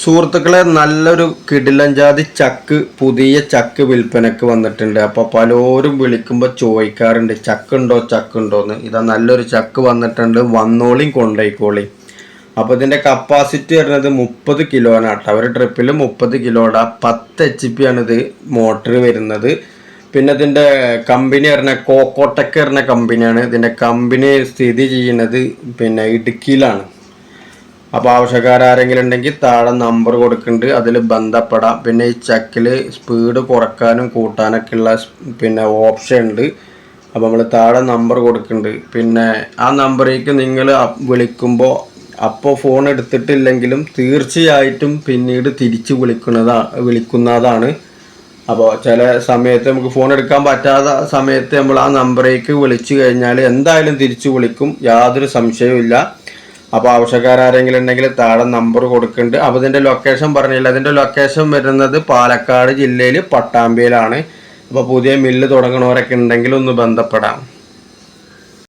സുഹൃത്തുക്കളെ നല്ലൊരു കിടിലഞ്ചാതി ചക്ക് പുതിയ ചക്ക് വിൽപ്പനക്ക് വന്നിട്ടുണ്ട്. അപ്പോൾ പലരും വിളിക്കുമ്പോൾ ചോദിക്കാറുണ്ട് ചക്കുണ്ടോ ചക്കുണ്ടോന്ന്? ഇതാ നല്ലൊരു ചക്ക് വന്നിട്ടുണ്ട്. വന്നോളിയും കൊണ്ടോയിക്കോളിയും അപ്പോൾ ഇതിന്റെ കപ്പാസിറ്റി വരുന്നത് മുപ്പത് കിലോനാട്ടോ ഒരു ട്രിപ്പിൽ മുപ്പത് കിലോടെ. പത്ത് എച്ച് പി ആണ് ഇത് മോട്ടർ വരുന്നത്. പിന്നെ ഇതിന്റെ കമ്പനി പറഞ്ഞ കോക്കോട്ടക്ക് പറഞ്ഞ കമ്പനിയാണ്. ഇതിന്റെ കമ്പനി സ്ഥിതി ചെയ്യുന്നത് പിന്നെ ഇടുക്കിയിലാണ്. അപ്പോൾ ആവശ്യക്കാരെങ്കിലും ഉണ്ടെങ്കിൽ താഴെ നമ്പർ കൊടുക്കുന്നുണ്ട് അതിൽ ബന്ധപ്പെടാം. പിന്നെ ഈ ചക്കിൽ സ്പീഡ് കുറക്കാനും കൂട്ടാനൊക്കെ ഉള്ള പിന്നെ ഓപ്ഷൻ ഉണ്ട്. അപ്പോൾ നമ്മൾ താഴെ നമ്പർ കൊടുക്കുന്നുണ്ട് പിന്നെ ആ നമ്പറേക്ക് നിങ്ങൾ വിളിക്കുമ്പോൾ അപ്പോൾ ഫോൺ എടുത്തിട്ടില്ലെങ്കിലും തീർച്ചയായിട്ടും പിന്നീട് തിരിച്ച് വിളിക്കുന്നതാ വിളിക്കുന്നതാണ്. അപ്പോൾ ചില സമയത്ത് നമുക്ക് ഫോൺ എടുക്കാൻ പറ്റാത്ത സമയത്ത് നമ്മൾ ആ നമ്പറേക്ക് വിളിച്ചു കഴിഞ്ഞാൽ എന്തായാലും തിരിച്ചു വിളിക്കും. യാതൊരു സംശയവും അപ്പോൾ ആവശ്യക്കാരെങ്കിലും ഉണ്ടെങ്കിൽ താഴെ നമ്പർ കൊടുക്കുന്നുണ്ട്. അപ്പോൾ ഇതിന്റെ ലൊക്കേഷൻ പറഞ്ഞില്ല? അതിന്റെ ലൊക്കേഷൻ വരുന്നത് പാലക്കാട് ജില്ലയിൽ പട്ടാമ്പിയിലാണ്. അപ്പോൾ പുതിയ മില്ല് തുടങ്ങണവരൊക്കെ ഉണ്ടെങ്കിൽ ഒന്ന് ബന്ധപ്പെടാം.